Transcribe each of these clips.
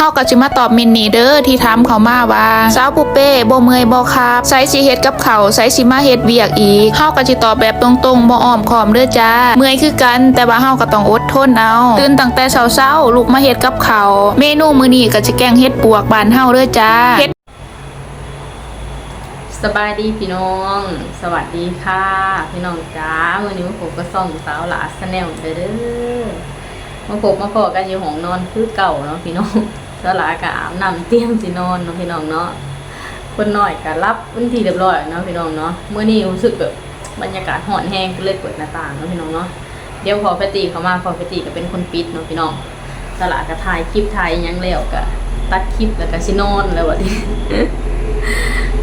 เฮาก็สิมาตอบเมนนี้เด้อที่ถามเขามาว่าสาวปุเป้บ่เมื่อยบ่ครับไสสิเฮ็ดกับเขาไสสิมาเฮ็ดเวียกอีกเฮาก็สิตอบแบบตรงๆบ่อ้อมค้อมเด้อจ้า เมื่อยคือกัน แต่ว่าเฮาก็ต้องอดทนเอาตื่นตั้งแต่เช้าๆลุกมาเฮ็ดกับเขาเมนูมื้อนี้ก็สิแกงเฮ็ดปวกบ้านเฮาเด้อจ้าเฮ็ดสบายดีพี่น้อง สวัสดีค่ะ พี่น้องจ้าวันนี้มาพบกับซ่องสาวหลาสแนลเด้เด้อมาพบมาพอกันอยู่ห้องนอนคือเก่าเนาะพี่น้อง สาวหลากะอาบน้ำเตรียมสินอนเนาะพี่น้องเนาะคนน้อยก็รับวันที่เรียบร้อยเนาะพี่น้องเนาะเมื่อนี้รู้สึกแบบบรรยากาศห่อนแห้งก็เลยเปิดหน้าต่างเนาะพี่น้องเนาะเดี๋ยวพอพตีเขามาพอพตีก็เป็นคนปิดเนาะพี่น้องสลากะถ่ายคลิปถ่ายยังแล้วก็ตัดคลิปแล้วก็สินอนแล้ววันนี้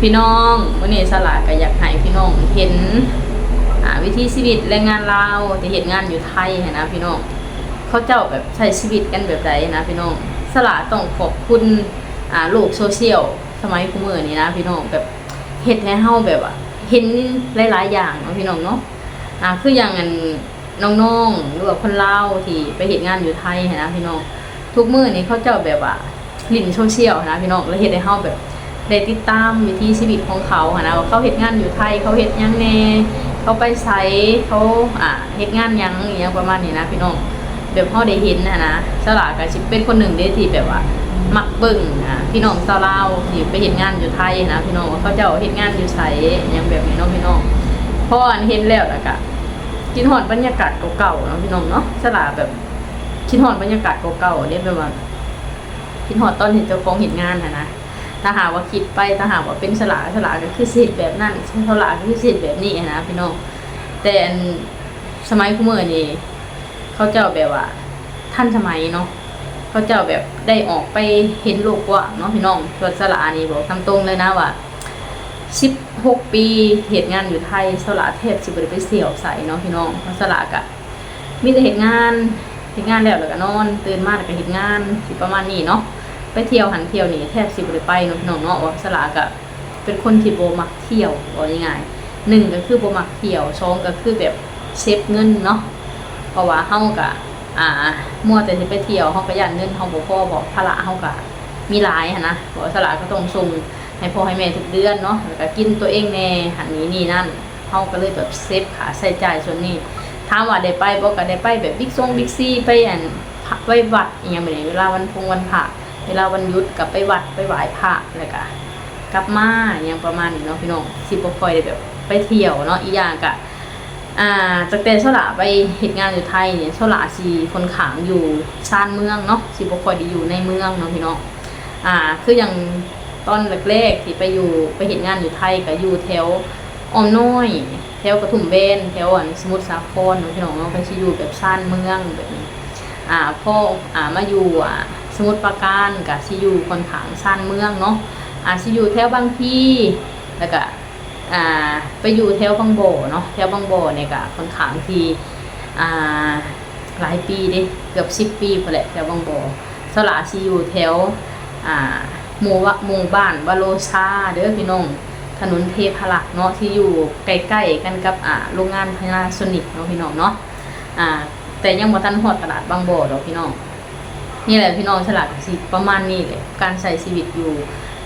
พี่น้องวันนี้สลาก็อยากให้พี่น้องเห็นอ่าวิธีชีวิตแรงงานลาวที่เห็นงานอยู่ไทยนะพี่น้องเขาเจ้าแบบใช้ชีวิตกันแบบใดนะพี่น้อง สลาต้องขอบคุณอ่าโลกโซเชียลสมัยคุมือนี้นะพี่น้องแบบเฮ็ดให้เฮาแบบว่าเห็นหลายๆอย่างเนาะพี่น้องเนาะอ่าคืออย่างอันน้องๆหรือว่าคนเล่าที่ไปเฮ็ดงานอยู่ไทยหั้นนะพี่น้องทุกมือนี้เขาเจ้าแบบว่าลินโซเชียลนะพี่น้องแล้วเฮ็ดให้เฮาแบบได้ติดตามวิถีชีวิตของเขาค่ะนะว่าเขาเฮ็ดงานอยู่ไทยเขาเฮ็ดยังแน่เขาไปไสเขาอ่าเฮ็ดงานยังอหยังประมาณนี้นะพี่น้อง แบบพ่อได้เห็นนะนะสลาก็สิเป็นคนหนึ่งเด้ที่แบบว่า มักเบิ่งนะพี่น้องชาวลาวที่ไปเฮ็ดงานอยู่ไทยนะพี่น้องว่าเขาเจ้าเฮ็ดงานอยู่ไสหยังแบบนี้เนาะพี่น้องพออันเห็นแล้วแล้วก็คิดฮอดบรรยากาศเก่าๆเนาะพี่น้องเนาะสลาแบบคิดฮอดบรรยากาศเก่าๆเด้แบบว่าคิดฮอดตอนเห็นเจ้าของเฮ็ดงานนะนะถ้าหาว่าคิดไปถ้าหาว่าเป็นสลาสลาก็คือสิทธิ์แบบนั้นสลาก็คือสิทธิ์แบบนี้นะพี่น้องแต่สมัยคุเมื่อนี่ เขาเจ้าแบบว่าท่านสมัยเนาะเขาเจ้าแบบได้ออกไปเห็นโลกกว่างเนาะพี่น้องสวนสลานี่บอกตามตรงเลยนะว่าสิบหกปีเหตุงานอยู่ไทยสลาเทพสิบริไปเสี่ยวใส่เนาะพี่น้องเพราสลากะมีแต่เหตุงานเหตุงานแล้วแล้วก็นอน ตื่นมาแล้วก็เหตุงานสิประมาณนี้เนาะไปเที่ยวหันเที่ยวนี่แทบสิบเลยไปเนาะพี่น้องเนาะว่าสลากะเป็นคนที่โบมักเที่ยวว่ายังไงหนึ่งก็คือโบมักเที่ยวสองก็คือแบบเซฟเงินเนาะ ราะว่าเฮากะอ่ามัวแต่สิไปเที่ยวเฮาก็ย่านเงินเฮาบ่พอบอกภาระเฮากะมีหลายหันนะเพราะสลากก็ต้องส่งให้พ่อให้แม่ทุกเดือนเนาะแล้วก็กินตัวเองแน่หันนี้นี่นั่นเฮาก็เลยแบบเซฟขาใส่จ่ายส่วนนี้ถามว่าได้ไปบ่ก็ได้ไปแบบบิ๊กซงบิ๊กซีไปอันไว้วัดอหยังแบบนี้เวลาวันพงวันพระเวลาวันหยุดกับไปวัดไปไหว้พระแล้วก็กลับมาอย่างประมาณนี้เนาะพี่น้องสิบ่ค่อยได้แบบไปเที่ยวเนาะอีกอย่างก็ อ่าจากแต่เช้าหลาไปเฮ็ดงานอยู่ไทยเนี่ยเช้าหลาสิคนขางอยู่ชานเมืองเนาะสิบ่ค่อยด้อยู่ในเมืองเนาะพี่น้องอ่าคืออย่างตอนแรกๆที่ไปอยู่ไปเฮ็ดงานอยู่ไทยก็อยู่แถวอมน้อยแถวกระทุ่มแบนแถวอันสมุทรสาครเนาะพี่น้องเนาะก็สิอยู่แบบชานเมืองแบบนี้อ่าพ่ออ่ามาอยู่อ่าสมุทรปราการกับซิอยู่คนขางซ่านเมืองเนาะอ่าซิอยู่แถวบางพี่แล้วก็ อ่าไปอยู่แถวบางโบเนาะแถวบางโบเนี่ยก็คนขางที่อ่าหลายปีเด้เกือบสิบปีพอแหละแถวบางโบสลาซิอยู่แถวอ่าหมู่วะหมู่บ้านวาโลชาเด้อพี่น้องถนนเทพลักษ์เนาะที่อยู่ใกล้ๆกันกับอ่าโรงงานพนาโซนิกเนาะพี่น้องเนาะอ่าแต่ยังบ่ทันฮอดตลาดบางบ่อดอกพี่น้องนี่แหละพี่น้องฉลาดสิประมาณนี้แหละการใช้ชีวิตอยู่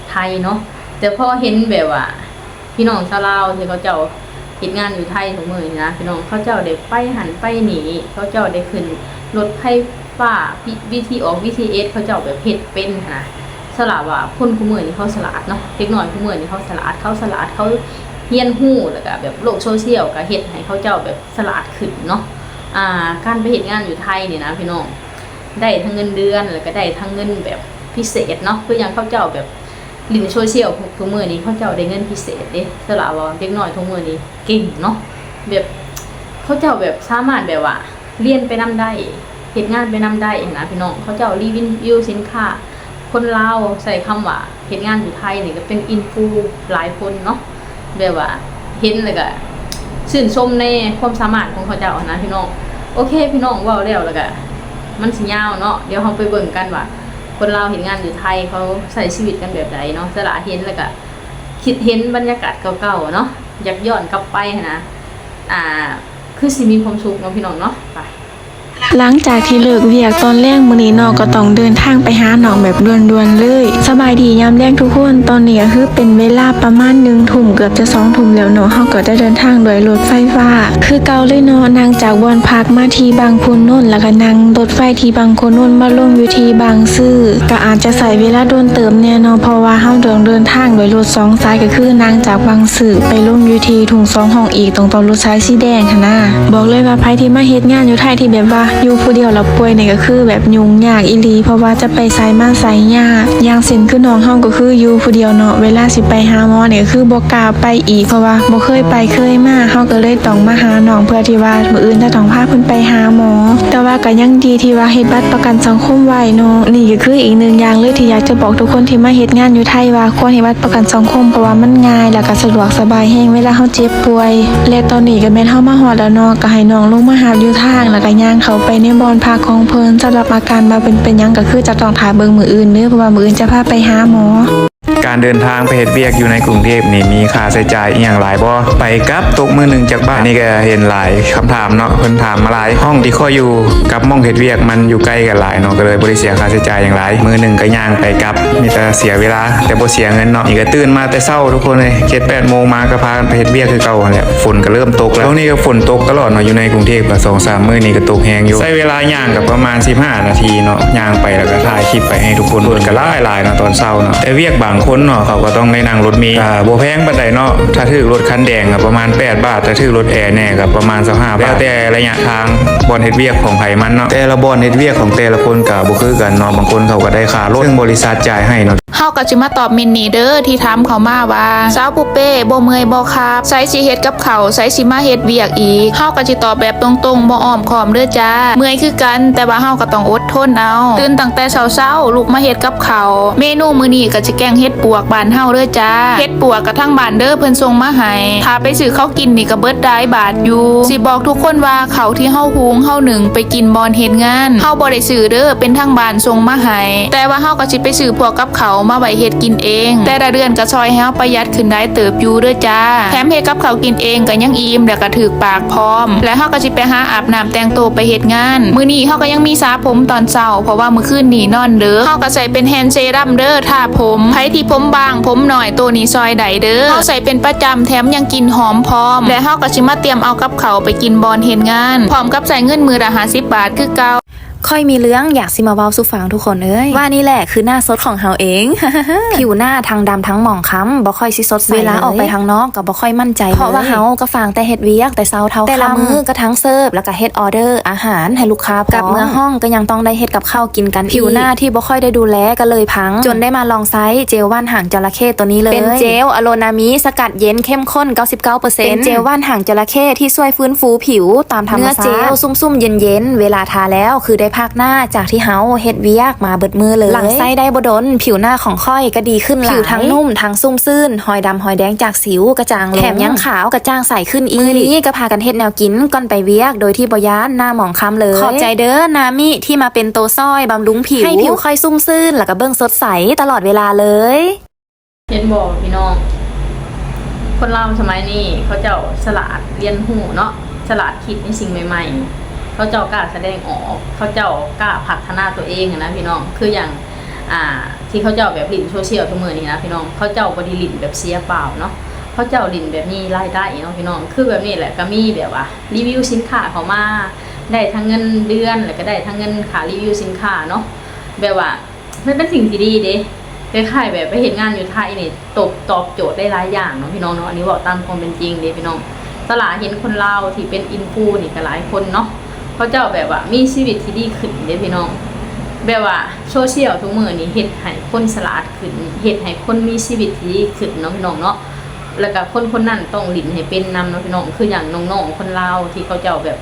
ไทยเนาะแต่พอเห็นแบบว่า พี่น้องชาวลาวที่เขาเจ้าเฮ็ดงานอยู่ไทยทุกมือนี่นะพี่น้องเขาเจ้าได้ไปหันไปหนีเขาเจ้าได้ขึ้นรถไฟฟ้าวิธีออก VTS เอสเขาเจ้าแบบเฮ็ดเป็นนะสลาดว่าคนคุมื้อนี่เขาสลาดเนาะเด็กน้อยคุมื้อนี่เขาสลาดเขาสลาดเขาเฮียนฮู้แล้วก็แบบโลกโซเชียลก็เฮ็ดให้เขาเจ้าแบบสลาดขึ้นเนาะอ่าการไปเห็นงานอยู่ไทยเนี่ยนะพี่น้องได้ทั้งเงินเดือนแล้วก็ได้ทั้งเงินแบบพิเศษเนาะคืออย่างเขาเจ้าแบบ ลินโซเชียลทุกมือนี้เขาเจ้าได้เงินพิเศษเด้สละว่าเด็กน้อยทุกมือนี้เก่งเนาะแบบเขาเจ้าแบบสามารถแบบว่าเรียนไปนำได้เหตุงานไปนำได้นะพี่น้องเขาเจ้ารีวิวสินค้าคนลาวใส่คำว่าเหตุงานอยู่ไทยนี่ก็เป็นอินฟูหลายคนเนาะแบบว่าเห็นเลยก็ชื่นชมในความสามารถของเขาเจ้านะพี่น้องโอเค พี่น้องว่าแล้วแล้วก็มันสิยาวเนาะเดี๋ยวเราไปเบิ่งกันว่า คนเราวเห็นงานอยู่ไทยเขาใส่ชีวิตกันแบบไหนเนาะสละเห็นแล้วก็คิดเห็นบรรยากาศเก่าๆเนาะอยากย้อนกลับไปนะอ่าคือสิมีความสุขเนาะพี่น้องเนาะไป หลังจากที่เลิกเวียกตอนแรกมื้อนี้น้องก็ต้องเดินทางไปหาน้องแบบด่วนๆเลย สบายดียามแรกทุกคนตอนนี้ก็คือเป็นเวลาประมาณหนึ่งทุ่มเกือบจะสองทุ่มแล้วเนาะเฮาก็ได้เดินทางโดยรถไฟฟ้า คือเกาเลยเนาะนางจากบอนพักมาที่บางพูนน่นแล้วก็นั่งรถไฟที่บางคนน่นมาลงอยู่ที่บางซื่อก็อาจจะใส่เวลาโดนเติมแน่เนาะเพราะว่าเฮาเดินเดินทางโดยรถสองสายก็คือนางจากบางซื่อไปลงอยู่ที่ถุงสองห้องอีกตรงตอนรถสายสีแดงค่ะนะบอกเลยว่าไผที่มาเฮ็ดงานอยู่ไทยที่แบบว่าอยู่ผู้เดียวแล้วป่วยนี่ก็คือแบบยุ่งยากอีหลี เพราะว่าจะไปไสมาไสยากอย่างเส้นคือน้องเฮาก็คืออยู่ผู้เดียวเนาะเวลาสิไปหาหมอเนี่ก็คือบ่กล้าไปอีกเพราะว่าบ่เคยไปเคยมาเฮาก็เลยต้องมาหาน้องเพื่อที่ว่ามื้ออื่นจะต้องพาเพิ่นไปหาหมอ แต่ว่าก็ยังดีที่ว่าเฮ็ดบัตรประกันสังคมไว้เนาะนี่ก็คืออีกหนึ่งอย่างเลยที่อยากจะบอกทุกคนที่มาเฮ็ดงานอยู่ไทยว่าควรเฮ็ดบัตรประกันสังคมเพราะว่ามันง่ายแล้วก็สะดวกสบายแฮงเวลาเฮาเจ็บป่วย และตอนนี้ก็แม่นเฮามาฮอดแล้วเนาะก็ให้น้องลงมาหาอยู่ทางแล้วก็ย่างเขาไปในบอนพักของเพลินสำหรับอาการมาเป็นเป็นยังก็คือจะต้องถ่ายเบิงมืออื่นเนื้อเพราะว่ามืออื่นจะพาไปหาหมอ การเดินทางไปเฮ็ดเวียกอยู่ในกรุงเทพนี่มีค่าใช้จ่ายอีหยังหลายบ่ไปกลับตกมือหนึ่งจากบ้านนี่ก็เห็นหลายคำถามเนาะเพิ่นถามมาหลายห้องที่ข้ออยู่กับม่องเฮ็ดเวียกมันอยู่ใกล้กันหลายเนาะก็เลยบ่ได้เสียค่าใช้จ่ายอย่างหลายมือหนึ่งก็ย่างไปกลับมีแต่เสียเวลาแต่บ่เสียเงินเนาะนี่ก็ตื่นมาแต่เช้าทุกคนเลย7-8โมงมาก็พากันไปเฮ็ดเวียกคือเก่าแหละฝนก็เริ่มตกแล้วช่วงนี้ก็ฝนตกตลอดเนาะอยู่ในกรุงเทพก็2-3มื้อนี้ก็ตกแฮงอยู่ใช้เวลาย่างก็ประมาณ 15 นาทีเนาะย่างไปแล้วก็ถ่ายคลิปไปให้ทุกคนเพิ่นก็หลายๆเนาะตอนเช้าเนาะแต่เวียกบางคนเนาะเขาก็ต้องได้นั่งรถเมล์ก็บ่แพงปานใดเนาะถ้าถือรถคันแดงก็ประมาณ 8 บาท ถ้าถือรถแอร์แน่ก็ประมาณ25บาทแล้วแต่ระยะทางบอนเฮ็ดเวียกของไผมันเนาะแต่ละบอนเฮ็ดเวียกของแต่ละคนก็บ่คือกันเนาะบางคนเขาก็ได้ค่ารถซึ่งบริษัทจ่ายให้เนาะเฮาก็สิมาตอบมินนี่เด้อที่ถามเขามาว่าสาวปุเป้บ่เมื่อยบ่ครับไสสิเฮ็ดกับเขาไสสิมาเฮ็ดเวียกอีกเฮาก็สิตอบแบบตรงๆบ่อ้อมค้อมเด้อจ้าเมื่อยคือกัน แต่ว่าเฮาก็ต้องอดทนเอาตื่นตั้งแต่เช้าๆลุกมาเฮ็ดกับเขาเมนูมื้อนี้ก็สิแกงเฮ็ดปวกบ้านเฮาเด้อจ้าเฮ็ดปวกกับทั้งบ้านเด้อเพิ่นส่งมาให้ถ้าไปซื้อเขาวกินนี่ก็เบิดได้บาทอยู่สิบอกทุกคนว่าเขาวที่เฮาหุงเฮาหนึ่งไปกินบอนเฮ็ดงานเฮาบ่ได้ซื้อเด้อเป็นทางบ้านส่งมาให้แต่ว่าเฮาก็สิไปซื้อพวกกับเขาวมาไว้เฮ็ดกินเอง แต่ละเดือนก็ซอยให้เฮาประหยัดขึ้นได้เติบอยู่เด้อจ้าแถมเฮ็ดกับเขาวกินเองก็ยังอิ่มแล้วก็ถูกปากพร้อม และเฮาก็สิไปหาอาบน้ำแต่งตัวไปเฮ็ดงาน มื้อนี้เฮาก็ยังมีสระผมตอนเช้าเพราะว่ามื้อคืนนี่นอนเด้อเฮาก็ใส่เป็นแฮนด์เซรั่มเด้อทาผมใครที่ผมบาง ผมหน่อยตัวนี้ซอยไดเด้อเขาใส่เป็นประจำแถมยังกินหอมพร้อม และเฮาก็ชิมาเตรียมเอากับเขาไปกินบอลเห็นงาน พร้อมกับใส่เงินมือละ50บาทคือเก่า ค่อยมีเรื่องอยากสิมาเว้าสู่ฟังทุกคนเอ้ยว่านี่แหละคือหน้าสดของเฮาเอง ผิวหน้าทางดำทั้งหมองค้ำบ่ค่อยสิสดใสเวลาออกไปทางนอกก็บ่ค่อยมั่นใจเพราะว่าเฮาก็ฟางแต่เฮ็ดเวียกแต่เช้าเท่าแต่ละมื้อก็ทั้งเสิร์ฟแล้วก็เฮ็ดออเดอร์อาหารให้ลูกค้าพร้อมกับเมื่อห้องก็ยังต้องได้เฮ็ดกับข้าวกินกันผิวหน้าที่บ่ค่อยได้ดูแลก็เลยพัง จนได้มาลองใช้เจลว่านหางจระเข้ตัวนี้เลยเป็นเจลอะโลนามิสกัดเย็นเข้มข้น 99%เป็นเจลว่านหางจระเข้ที่ช่วยฟื้นฟูผิวตามธรรมชาติเนื้อเจลซุ่มๆเย็นๆเวลาทาแล้วคือได้พักหน้าจากที่เฮาเฮ็ดเวียกมาเบิดมือเลย หลังไส้ได้บดน ผิวหน้าของค่อยก็ดีขึ้นหลายผิวทั้งนุ่มทั้งซุ่มซื่นหอยดำหอยแดงจากสิวกระจ่างลงแถมยังขาวกระจ่างใสขึ้นอีกมือนี้ก็พากันเฮ็ดแนวกินก่อนไปเวียก โดยที่บ่ย้านหน้าหมองคล้ำเลยขอบใจเด้อนามิที่มาเป็นโตวซ้อยบำรุงผิวให้ผิวค่อยซุ่มซื่นแล้วก็เบิ่งสดใสตลอดเวลาเลยเห็นบอกพี่น้องคนเราสมัยนี้เขาเจ้าสลาดเรียนหูเนาะสลาดคิดในสิ่งใหม่ ๆ เขาเจ้ากล้าแสดงออกเขาเจ้ากล้าพัฒนาตัวเองนะพี่น้องคืออย่างอ่าที่เขาเจ้าแบบลินโซเชียลทุกมือนี้นะพี่น้องเขาเจ้าบริลินแบบเสียเปล่าเนาะเขาเจ้าลินแบบนี้รายได้เนาะพี่น้องคือแบบนี้แหละก็มีแบบว่ารีวิวสินค้าเขามาได้ทั้งเงินเดือนแล้วก็ได้ทั้งเงินค่ารีวิวสินค้าเนาะแบบว่ามันเป็นสิ่งที่ดีเด้คล้ายๆแบบไปเห็นงานอยู่ไทยนี่ตบตอบโจทย์ได้หลายอย่างเนาะพี่น้องเนาะอันนี้บอกตามความเป็นจริงเด้พี่น้องตลาดเห็นคนเลาที่เป็นอินฟูนี่ก็หลายคนเนาะ เขาเจ้าแบบว่ามีชีวิตที่ดีขึ้นเด้พี่น้อง แบบว่าโซเชียลทุกมือนี่เฮ็ดให้คนสลาดขึ้นเฮ็ดให้คนมีชีวิตที่ดีขึ้นเนาะพี่น้องเนาะแล้วก็คนคนนั้นต้องหลินให้เป็นนำเนาะพี่น้องคืออย่างน้องๆคนลาวที่เขาเจ้าแบบ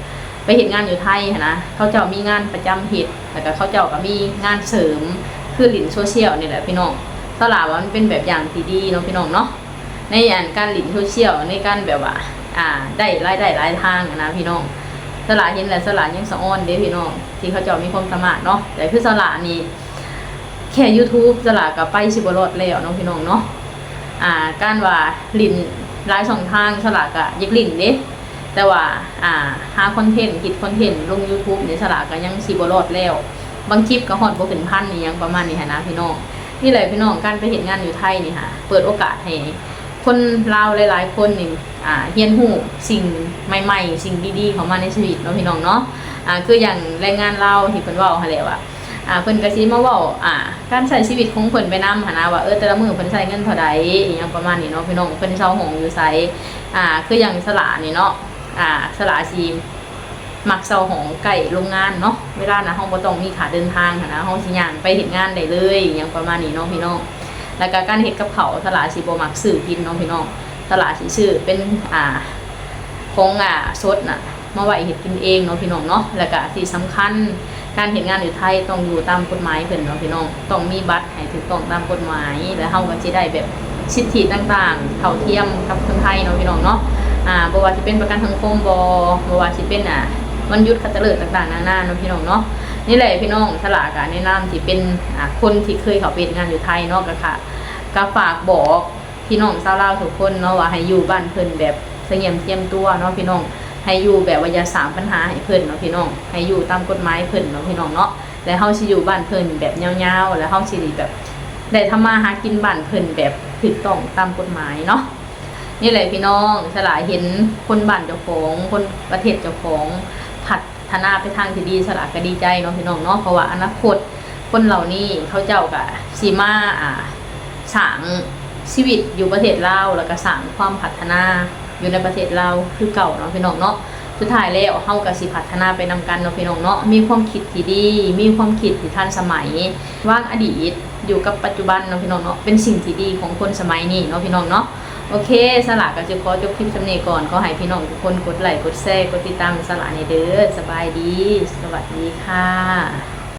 ไปเห็นงานอยู่ไทยนะเขาเจ้ามีงานประจำเฮ็ดแล้วก็เขาเจ้าก็มีงานเสริมคือหลินโซเชียลนี่แหละพี่น้องตลาดว่ามันเป็นแบบอย่างที่ดีเนาะพี่น้องเนาะในอันการหลินโซเชียลในการแบบว่า อ่าได้รายได้หลายทางนะพี่น้อง สลาเห็นแหละสลายังสะอ้อนเด้พี่น้อง ที่เขาเจะมีความสามารถเนาะแต่คือสลานี่แค่ YouTube สลากับไปสิบรอดแล้วเนาะพี่น้องเนาะอ่าการว่าหลินรายสองทางสลากอะยักหลินเด้แต่แต่ว่าอ่าหาคอนเทนต์คิดคอนเทนต์ลง YouTube ในสลากก็ยังสิบ่รอดแล้ว บางคลิปก็ฮอดบ่เป็นพันนี่ยังประมาณนี้นนะพี่น้องนี่แหละพี่น้องการไปเห็นงานอยู่ไทยนี่ค่ะเปิดโอกาสให้ คนลาวหลาย ๆ คนนี่อ่าเรียนรู้สิ่งใหม่ ๆ สิ่งดีๆเข้ามาในชีวิตเนาะพี่น้องเนาะอ่าคืออย่างแรงงานลาวที่เพิ่นเว้าหั่นแหละว่าอ่าเพิ่นก็สิมาเว้าอ่าการใช้ชีวิตของเพิ่นไปนำหันนะว่าเออแต่ละมื้อเพิ่นใช้เงินเท่าใดอหยังประมาณนี้เนาะพี่น้องเพิ่นเช่าห้องอยู่ไสอ่าคืออย่างสลานี่เนาะอ่าสลาซีมักเช่าห้องใกล้โรงงานเนาะเวลานะห้องบ่ต้องมีค่าเดินทางนะห้องสิย่างไปเฮ็ดงานได้เลยอหยังประมาณนี้เนาะพี่น้อง แล้วก็การเฮ็ดกับเขาวสลาสิบ่มักซื้อกินเนาะพี่น้องสลาดสิซื้อเป็นอ่าของอ่าสดน่ะมาไว้เห็ดกินเองเนาะพี่น้องเนาะแล้วก็ที่สำคัญการเห็นงานอยู่ไทยต้องอยู่ตามกฎหมายเพิ่อนเนาะพี่น้องต้องมีบัตรให้ถูกต้องตามกฎหมายแล้วเฮาก็สิได้แบบสิทธิต่างๆ เท่าเทียมกับคนไทยเนาะพี่น้องเนาะอ่าบว่าสิเป็นประกันสังคมบ่บว่าสิเป็นอ่าวันหยุดคัตฤกษ์ต่างๆนานาเนาะพี่น้องเนาะ นี่แหละพี่น้องสลากการแนะนำที่เป็นคนที่เคยเขาเป็นงานอยู่ไทยเนาะก็ค่ะก็ฝากบอกพี่น้องชาวลาวทุกคนเนาะว่าให้อยู่บ้านเพิ่นแบบเสงี่ยมเทียมตัวเนาะพี่น้องให้อยู่แบบว่าอย่าสร้ามปัญหาให้เพิ่นเนาะพี่น้องให้อยู่ตามกฎหมายเพิ่นเนาะพี่น้องเนาะแล้วเฮาสิอยู่บ้านเพิ่นแบบยาวๆแล้วเฮาสิได้แบบได้ทำมาหากินบ้านเพิ่นแบบถูกต้องตามกฎหมายเนาะนี่แหละพี่น้องฉลาดเห็นคนบ้านเจ้าของคนประเทศเจ้าของ ฒนาไปทางที่ดีฉลาดก็ดีใจเนาะพี่น้องเนาะเพราะว่าอนาคตคนเหล่านี้เขาเจ้าก็สิมาอ่าสร้างชีวิตอยู่ประเทศลาวแล้วก็สร้างความพัฒนาอยู่ในประเทศลาวคือเก่าเนาะพี่น้องเนาะสุดท้ายแล้วเฮาก็สิพัฒนาไปนำกันเนาะพี่น้องเนาะมีความคิดที่ดี มีความคิดที่ทันสมัยว่างอดีตอยู่กับปัจจุบันเนาะพี่น้องเนาะเป็นสิ่งที่ดีของคนสมัยนี้เนาะพี่น้องเนาะ โอเคสลากก็จะขอจบคลิปสำเนีก่อนขอให้พี่น้องทุกคนกดไลค์กดแชร์กดติดตามสลากในเด้อสบายดี สวัสดีค่ะ